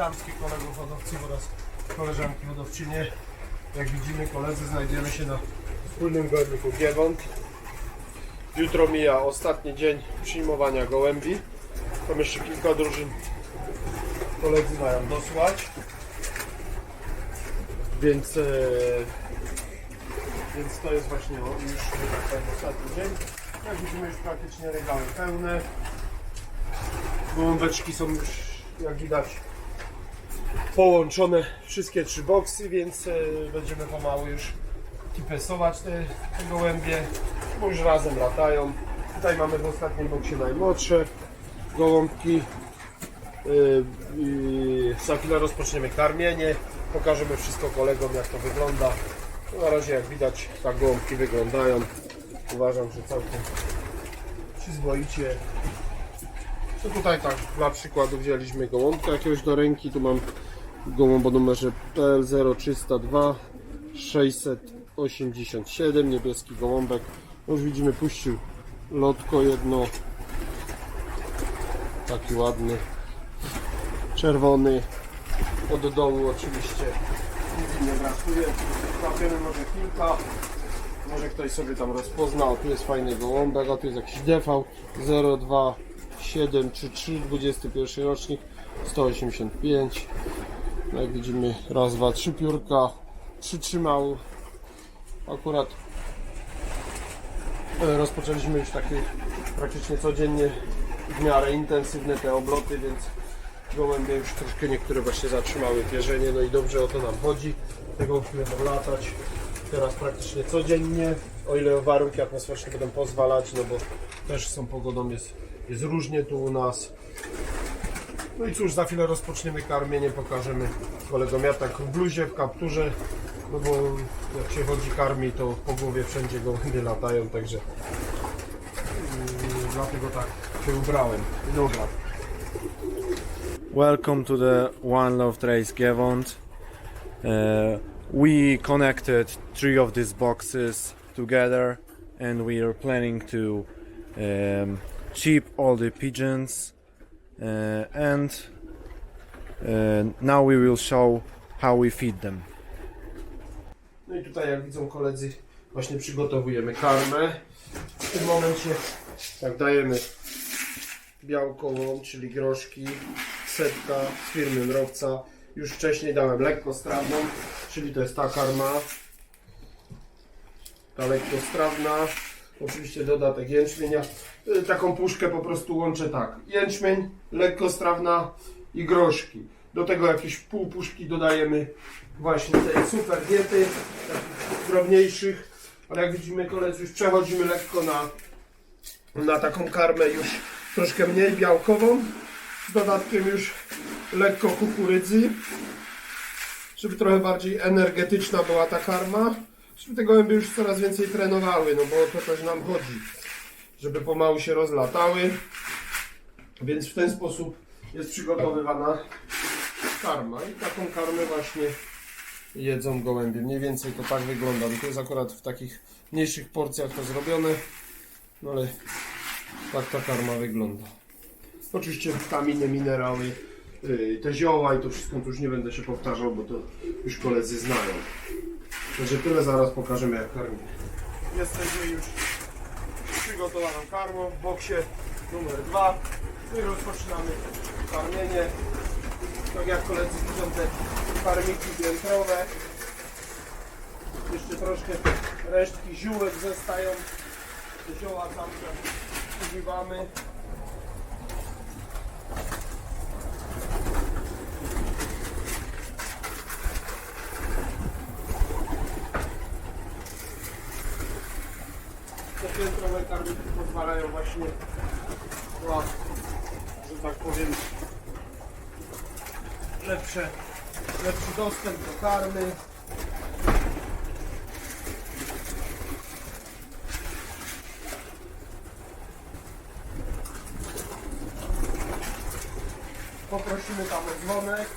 Witam kolegów hodowców oraz koleżanki hodowczynie. Jak widzimy koledzy znajdujemy się na wspólnym gołębniku Giewont. Jutro mija ostatni dzień przyjmowania gołębi. Tam jeszcze kilka drużyn koledzy mają dosłać. Więc, e, więc to jest właśnie już tak ostatni dzień. Jak widzimy już praktycznie regały pełne. Gołąbeczki są już jak widać połączone wszystkie trzy boksy, więc e, będziemy pomału już kipesować te, te gołębie, bo już razem latają. Tutaj mamy w ostatnim boksie najmłodsze gołąbki. Yy, za chwilę rozpoczniemy karmienie. Pokażemy wszystko kolegom jak to wygląda. No, na razie jak widać tak gołąbki wyglądają. Uważam, że całkiem przyzwoicie. No tutaj tak dla przykładu wzięliśmy gołąbka jakiegoś do ręki. Tu mam gołąb o numerze PL0302 687 niebieski gołąbek. Już widzimy puścił lotko jedno. Taki ładny. Czerwony. Od dołu oczywiście nic nie brakuje. Trafiemy może kilka. Może ktoś sobie tam rozpozna. O, tu jest fajny gołąbek, a tu jest jakiś DV 02733 21 rocznik 185. No Jak widzimy raz, dwa, trzy piórka przytrzymał. Akurat e, rozpoczęliśmy już takie praktycznie codziennie w miarę intensywne te obroty, więc gołębie już troszkę niektóre właśnie zatrzymały pierzenie, no i dobrze o to nam chodzi. Tego będą latać teraz praktycznie codziennie, o ile warunki atmosferyczne będą pozwalać, no bo też tą pogodą jest, jest różnie tu u nas. No i cóż, za chwilę rozpoczniemy karmienie, pokażemy kolegom ja tak w bluzie, w kapturze, no bo jak się chodzi karmi, to po głowie wszędzie gołębie latają, także yy, dlatego tak się ubrałem. Dobra. Welcome to the One Love Trace Gevont. Uh, we connected three of these boxes together and we are planning to um, all the pigeons and uh, now we will show how we feed them. No i tutaj jak widzą koledzy właśnie przygotowujemy karmę. W tym momencie tak dajemy białkową, czyli groszki, setka z firmy Mrowca. Już wcześniej dałem lekkostrawną, czyli to jest ta karma. Ta lekkostrawna. Oczywiście dodatek jęczmienia. Y, Taką puszkę po prostu łączę tak. Jęczmień, lekkostrawna i groszki. Do tego jakieś pół puszki dodajemy właśnie tej super diety, takich drobniejszych. Ale jak widzimy koledzy, już przechodzimy lekko na, na taką karmę już troszkę mniej białkową. Z dodatkiem już lekko kukurydzy. Żeby trochę bardziej energetyczna była ta karma. Żeby te gołębie już coraz więcej trenowały, no bo to też nam chodzi. Żeby pomału się rozlatały. Więc w ten sposób jest przygotowywana karma. I taką karmę właśnie jedzą gołębie. Mniej więcej to tak wygląda. To jest akurat w takich mniejszych porcjach to zrobione. No ale tak ta karma wygląda. Oczywiście witaminy, minerały, yy, te zioła i to wszystko to już nie będę się powtarzał, bo to już koledzy znają. Także tyle zaraz pokażemy jak karmimy. Jesteśmy już przygotowaną karmą w boksie numer 2. No i rozpoczynamy karmienie. Tak jak koledzy widzą te karmiki piętrowe. Jeszcze troszkę resztki ziółek zostają. Zioła cały czas używamy. Karmiki pozwalają właśnie na, że tak powiem, lepsze, lepszy dostęp do karmy. Poprosimy tam o dzwonek.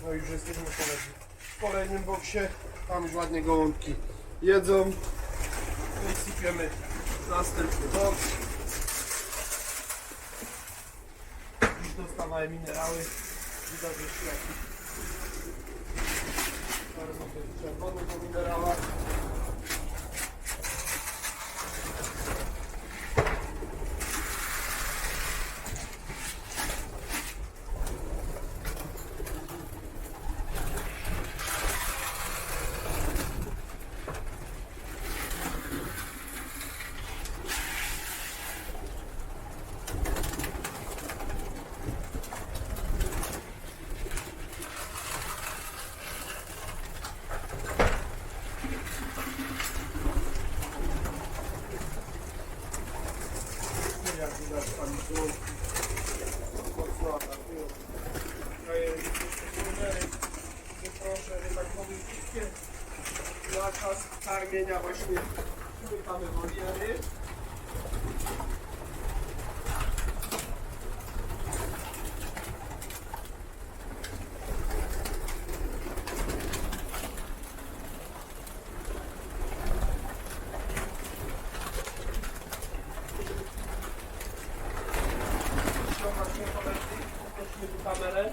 W kolejnym boksie. Tam już ładnie gołąbki jedzą. No i sypiemy następny boks. Już dostawały minerały. Widać jeszcze jakiś czerwony po minerałach. Jak widać pani tu mocno atakują. Daję numery, nie proszę, że tak powiem, wszystkie na czas karmienia właśnie wpychamy woliery. Kamerę.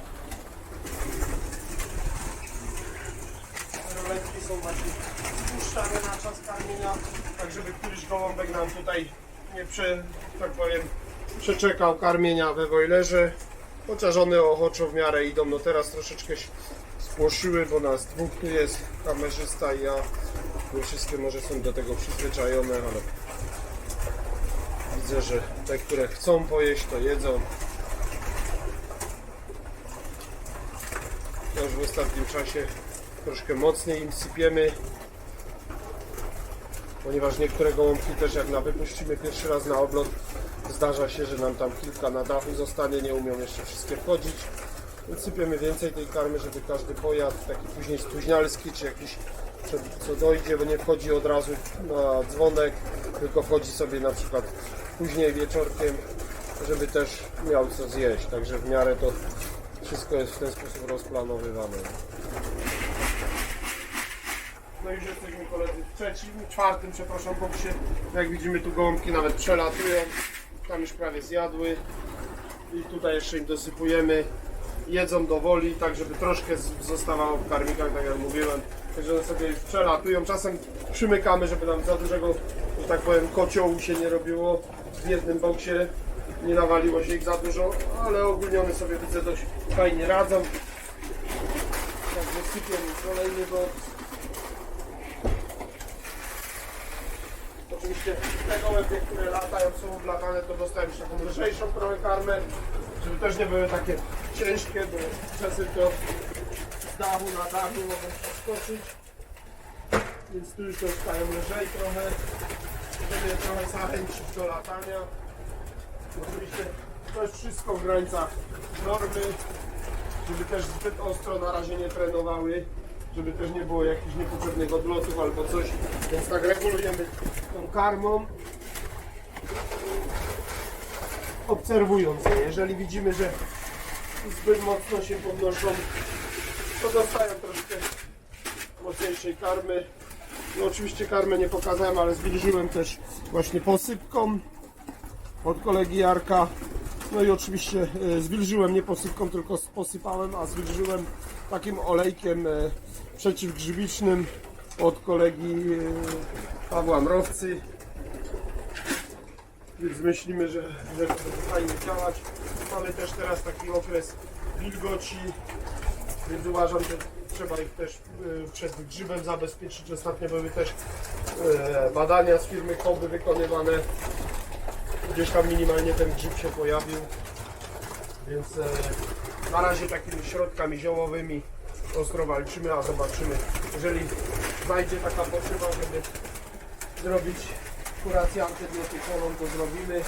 Są właśnie spuszczane na czas karmienia, tak żeby któryś gołąbek nam tutaj nie prze, tak powiem, przeczekał karmienia we wojlerze. Chociaż one ochoczo w miarę idą, no teraz troszeczkę się spłoszyły, bo nas dwóch tu jest, kamerzysta i ja. Nie wszystkie może są do tego przyzwyczajone, ale widzę, że te, które chcą pojeść, to jedzą. Ja już w ostatnim czasie troszkę mocniej im sypiemy, ponieważ niektóre gołąbki też jak na wypuścimy pierwszy raz na oblot, zdarza się, że nam tam kilka na dachu zostanie, nie umią jeszcze wszystkie wchodzić. Więc sypiemy więcej tej karmy, żeby każdy pojadł, taki później spóźnialski, czy jakiś co dojdzie, bo nie wchodzi od razu na dzwonek, tylko wchodzi sobie na przykład później wieczorkiem, żeby też miał co zjeść. Także w miarę to wszystko jest w ten sposób rozplanowywane. No już jesteśmy koledzy w trzecim, czwartym, przepraszam, boksie. Jak widzimy tu gołąbki nawet przelatują. Tam już prawie zjadły. I tutaj jeszcze im dosypujemy. Jedzą do woli, tak żeby troszkę zostawało w karmikach, tak jak mówiłem. Także one sobie przelatują. Czasem przymykamy, żeby nam za dużego, że tak powiem, kociołu się nie robiło w jednym boksie. Nie nawaliło się ich za dużo, ale ogólnie one sobie widzę dość fajnie radzą. Także sypiemy kolejny boks. Oczywiście te gołębie, które latają, są oblatane, to dostają już taką lżejszą trochę karmę, żeby też nie były takie ciężkie, bo czasem to z dachu na dachu mogą podskoczyć. Więc tu już dostają lżej trochę, żeby trochę zachęcić do latania. Oczywiście to jest wszystko w granicach normy, żeby też zbyt ostro na razie nie trenowały, żeby też nie było jakichś niepotrzebnych odlotów albo coś, więc tak regulujemy tą karmą, obserwując je. Jeżeli widzimy, że zbyt mocno się podnoszą, to dostają troszkę mocniejszej karmy. No oczywiście karmę nie pokazałem, ale zbliżyłem też właśnie posypką od kolegi Jarka. No i oczywiście e, zwilżyłem nie posypką, tylko posypałem, a zwilżyłem takim olejkiem e, przeciwgrzybicznym od kolegi e, Pawła Mrowcy. Więc myślimy, że, że to będzie fajnie działać. Mamy też teraz taki okres wilgoci, więc uważam, że trzeba ich też e, przed grzybem zabezpieczyć. Ostatnio były też badania z firmy Koby wykonywane gdzieś tam minimalnie ten grzyb się pojawił. Więc na razie takimi środkami ziołowymi ostro walczymy, a zobaczymy, jeżeli znajdzie taka potrzeba, żeby zrobić kurację antybiotykową, to zrobimy.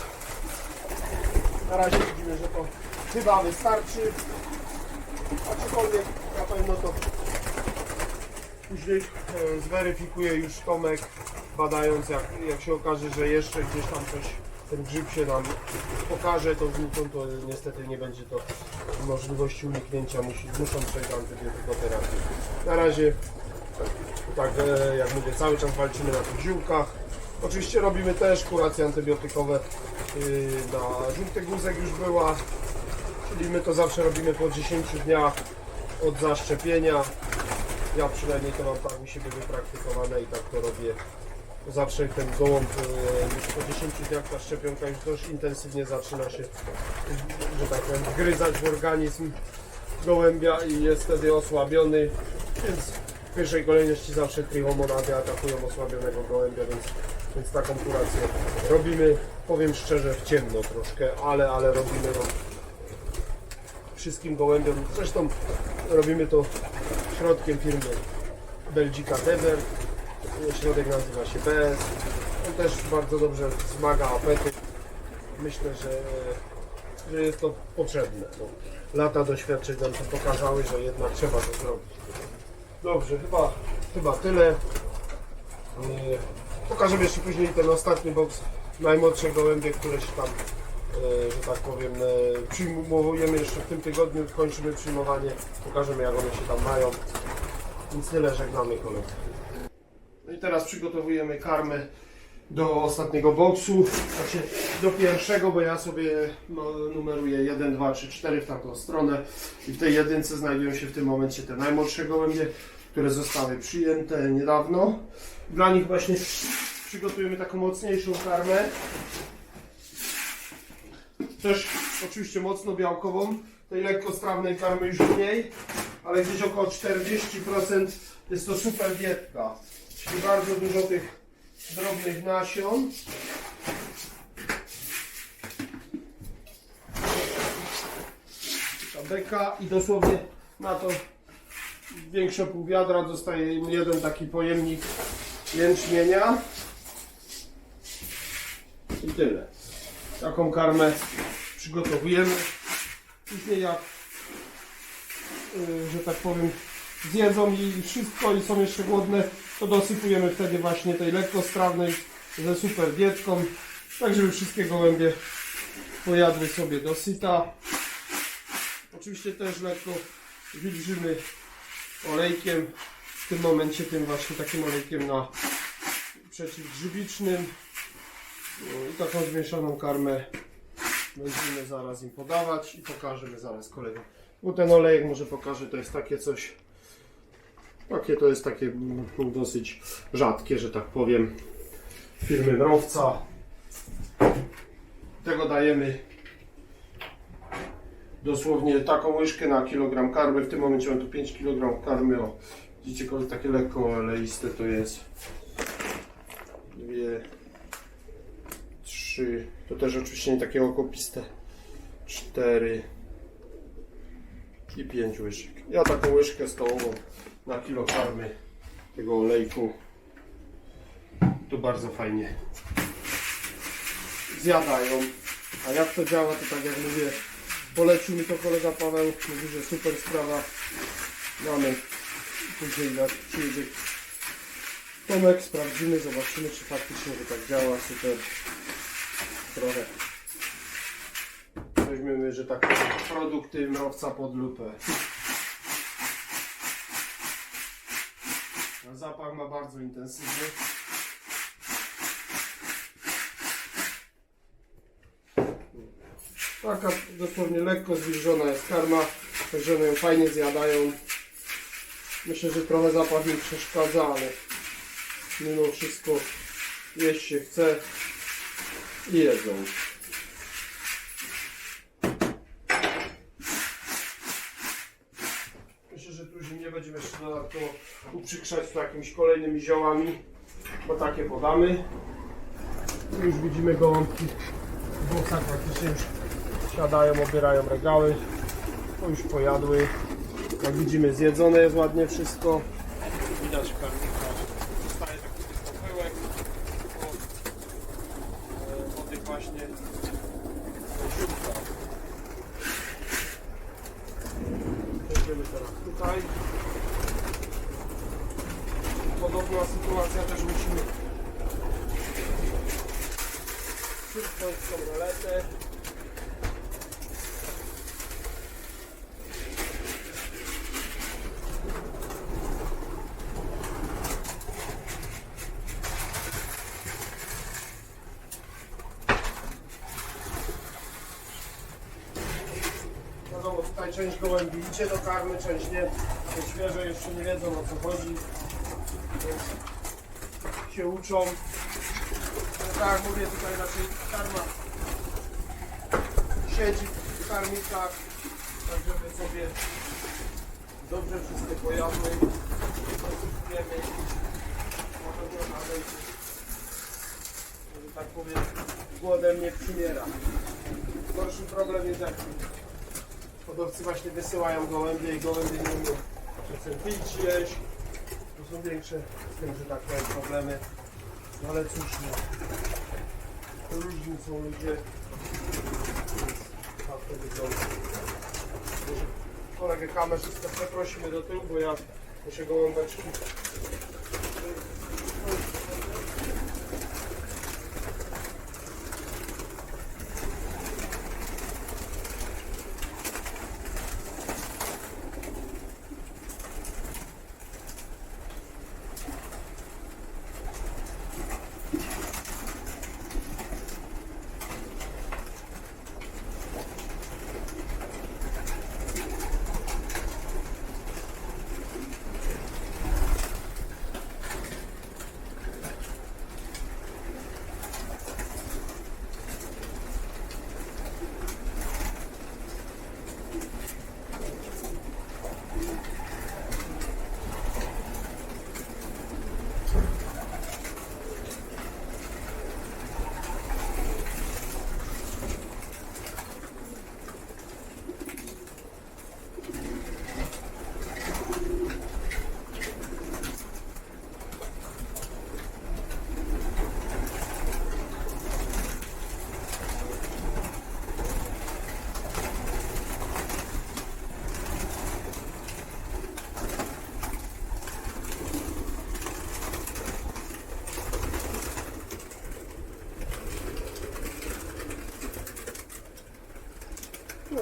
Na razie widzimy, że to chyba wystarczy. Aczkolwiek na pewno to później e, zweryfikuje już Tomek, badając jak, jak się okaże, że jeszcze gdzieś tam coś ten grzyb się nam pokaże, to, to, to niestety nie będzie to możliwości uniknięcia, musi, muszą przejść antybiotykoterapię. Na razie, tak e, jak mówię, cały czas walczymy na tych ziółkach. Oczywiście robimy też kuracje antybiotykowe yy, na żółty guzek już była, czyli my to zawsze robimy po 10 dniach od zaszczepienia. Ja przynajmniej to mam tak u siebie wypraktykowane i tak to robię. Zawsze ten gołąb e, już po 10 dniach ta szczepionka już dość intensywnie zaczyna się, że tak powiem, wgryzać w organizm gołębia i jest wtedy osłabiony, więc w pierwszej kolejności zawsze trichomonady atakują osłabionego gołębia, więc, więc taką kurację robimy, powiem szczerze, w ciemno troszkę, ale, ale robimy ją wszystkim gołębiom. Zresztą robimy to środkiem firmy Belgica Dever. Środek nazywa się BS. On też bardzo dobrze wzmaga apetyt. Myślę, że, że jest to potrzebne. No, lata doświadczeń nam to pokazały, że jednak trzeba to zrobić. Dobrze, chyba, chyba tyle. Yy, Pokażemy jeszcze później ten ostatni box najmłodsze gołębie, które się tam, e, że tak powiem, e, przyjmujemy jeszcze w tym tygodniu, kończymy przyjmowanie, pokażemy jak one się tam mają. Więc tyle, żegnamy kolegów. No i teraz przygotowujemy karmę do ostatniego boksu, znaczy do pierwszego, bo ja sobie no, numeruję 1, 2, 3, 4 w tamtą stronę i w tej jedynce znajdują się w tym momencie te najmłodsze gołębie, które zostały przyjęte niedawno. Dla nich właśnie przygotujemy taką mocniejszą karmę. Też oczywiście mocno białkową, tej lekko strawnej karmy już mniej, ale gdzieś około 40% jest to super dietka. Czyli bardzo dużo tych drobnych nasion. Ta beka i dosłownie na to większe pół wiadra dostaje im jeden taki pojemnik jęczmienia. I tyle. Taką karmę przygotowujemy. Później jak, yy, że tak powiem, zjedzą i wszystko i są jeszcze głodne, to dosypujemy wtedy właśnie tej lekkostrawnej ze super dietką, tak żeby wszystkie gołębie pojadły sobie do syta. Oczywiście też lekko wilżymy olejkiem, w tym momencie tym właśnie takim olejkiem na przeciwgrzybicznym. No I taką zmieszaną karmę będziemy zaraz im podawać i pokażemy zaraz kolegom. Bo ten olejek może pokażę, to jest takie coś, takie to jest takie mm, dosyć rzadkie, że tak powiem, firmy Mrowca. Tego dajemy dosłownie taką łyżkę na kilogram karmy. W tym momencie mam tu 5 kg karmy. O, widzicie, takie lekko oleiste to jest. Dwie, trzy, to też oczywiście nie takie okopiste. Cztery i pięć łyżek. Ja taką łyżkę stołową na kilo karmy tego olejku. To bardzo fajnie zjadają. A jak to działa, to tak jak mówię, polecił mi to kolega Paweł, mówi, że super sprawa. Mamy później jak przyjedzie Tomek, sprawdzimy, zobaczymy czy faktycznie to tak działa, super. Trochę weźmiemy, że tak produkty mrowca pod lupę. Zapach ma bardzo intensywny. Taka dosłownie lekko zwilżona jest karma, także ją fajnie zjadają. Myślę, że trochę zapach mi przeszkadza, ale mimo wszystko jeść się chce i jedzą. Myślę, że tu nie będziemy jeszcze dodatkowo uprzykrzać jakimiś kolejnymi ziołami, bo takie podamy. Tu już widzimy gołąbki w boksach praktycznie już siadają, obierają regały. To już pojadły. Jak widzimy zjedzone jest ładnie wszystko. Widać karmnika, że zostaje taki tylko pyłek od, e, od tych właśnie ziółka. Przejdziemy teraz tutaj. Podobna sytuacja też musimy Przypnąć tą roletę. Wiadomo, tutaj część gołębi idzie do karmy, część nie. Te świeże jeszcze nie wiedzą o co chodzi. Więc się uczą. No tak jak mówię, tutaj raczej karma siedzi w karmikach, tak żeby sobie dobrze wszystkie pojawły. Wiemy, może nie wejść, że tak powiem, głodem nie przymiera. Gorszy problem jest jaki? Hodowcy właśnie wysyłają gołębie i gołębie nie umią czasem pić, jeść. To są większe z tym, że tak powiem, problemy. No ale cóż, no. Różni są ludzie. Tak to wygląda. Kolegę kamerzystę przeprosimy do tyłu, bo ja muszę gołąbeczki.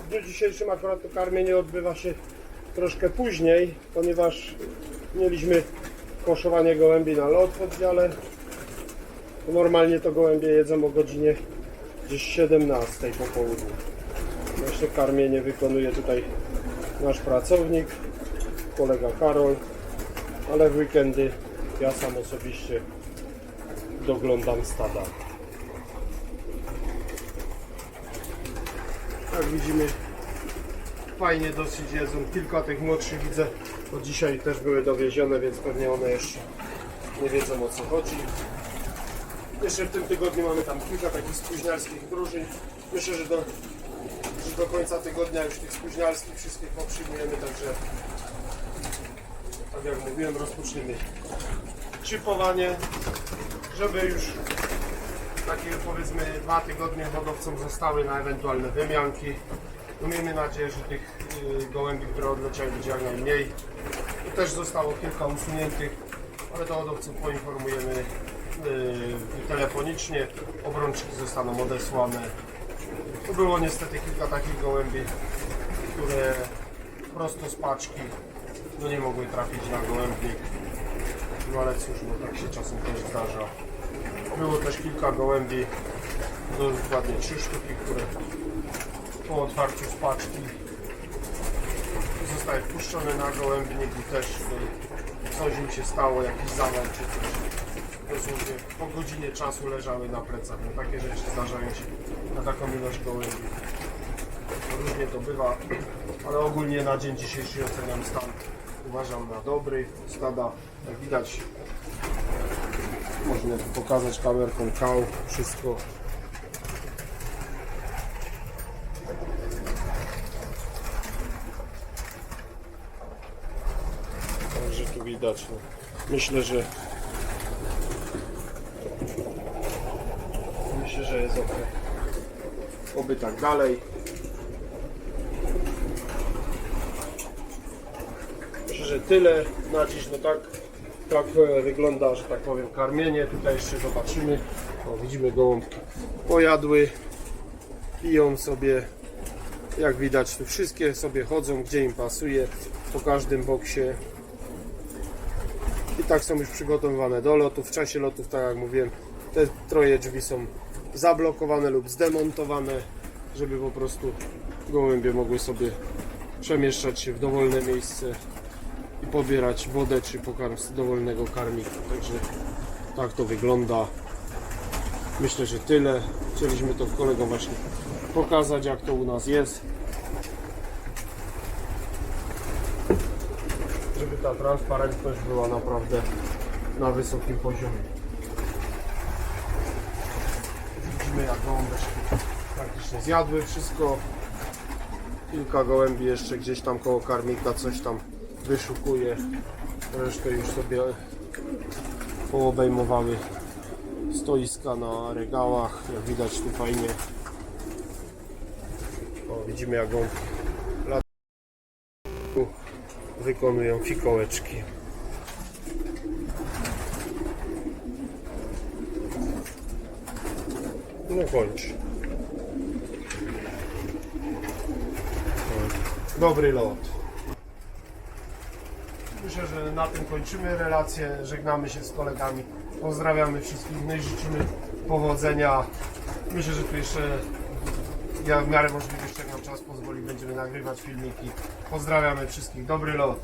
W dniu dzisiejszym akurat to karmienie odbywa się troszkę później, ponieważ mieliśmy koszowanie gołębi na lot w oddziale. Normalnie to gołębie jedzą o godzinie gdzieś 17 po południu. Jeszcze karmienie wykonuje tutaj nasz pracownik, kolega Karol, ale w weekendy ja sam osobiście doglądam stada. Jak widzimy, fajnie dosyć jedzą. Kilka tych młodszych widzę, bo dzisiaj też były dowiezione, więc pewnie one jeszcze nie wiedzą o co chodzi. Jeszcze w tym tygodniu mamy tam kilka takich spóźnialskich drużyn. Myślę, że do, że do końca tygodnia już tych spóźnialskich wszystkich poprzyjmujemy, także tak jak mówiłem, rozpoczniemy chipowanie, żeby już takie powiedzmy dwa tygodnie hodowcom zostały na ewentualne wymianki. Miejmy nadzieję, że tych y, gołębi, które odleciały będzie najmniej. Też zostało kilka usuniętych, ale to hodowców poinformujemy y, telefonicznie. Obrączki zostaną odesłane. Tu było niestety kilka takich gołębi, które prosto z paczki no nie mogły trafić na gołębnik. No ale cóż, no tak się czasem też zdarza. Było też kilka gołębi, no dokładnie trzy sztuki, które po otwarciu z paczki zostały wpuszczone na gołębnik i też no, coś im się stało, jakiś zawał czy coś. Dosłownie po godzinie czasu leżały na plecach. No, takie rzeczy zdarzają się na taką ilość gołębi. Różnie to bywa, ale ogólnie na dzień dzisiejszy oceniam stan. Uważam na dobry. Stada, jak widać, można tu pokazać kamerką kał, wszystko. Także tu widać. No. Myślę, że myślę, że jest ok. Oby tak dalej. Myślę, że tyle na dziś, no tak tak e, wygląda, że tak powiem, karmienie. Tutaj jeszcze zobaczymy. O, widzimy gołąbki pojadły, piją sobie. Jak widać, tu wszystkie sobie chodzą, gdzie im pasuje, po każdym boksie. I tak są już przygotowywane do lotu. W czasie lotów, tak jak mówiłem, te troje drzwi są zablokowane lub zdemontowane, żeby po prostu gołębie mogły sobie przemieszczać się w dowolne miejsce pobierać wodę czy pokarm z dowolnego karmika. Także tak to wygląda. Myślę, że tyle. Chcieliśmy to kolegom właśnie pokazać, jak to u nas jest. Żeby ta transparentność była naprawdę na wysokim poziomie. Widzimy jak gołąbeczki praktycznie zjadły wszystko. Kilka gołębi jeszcze gdzieś tam koło karmika coś tam wyszukuje. Resztę już sobie poobejmowały stoiska na regałach. Jak widać tu fajnie. O, widzimy jak latają. wykonują fikołeczki. No kończ. Dobry lot. Myślę, że na tym kończymy relację. Żegnamy się z kolegami. Pozdrawiamy wszystkich. No i życzymy powodzenia. Myślę, że tu jeszcze ja w miarę możliwości, jak nam czas pozwoli, będziemy nagrywać filmiki. Pozdrawiamy wszystkich. Dobry lot.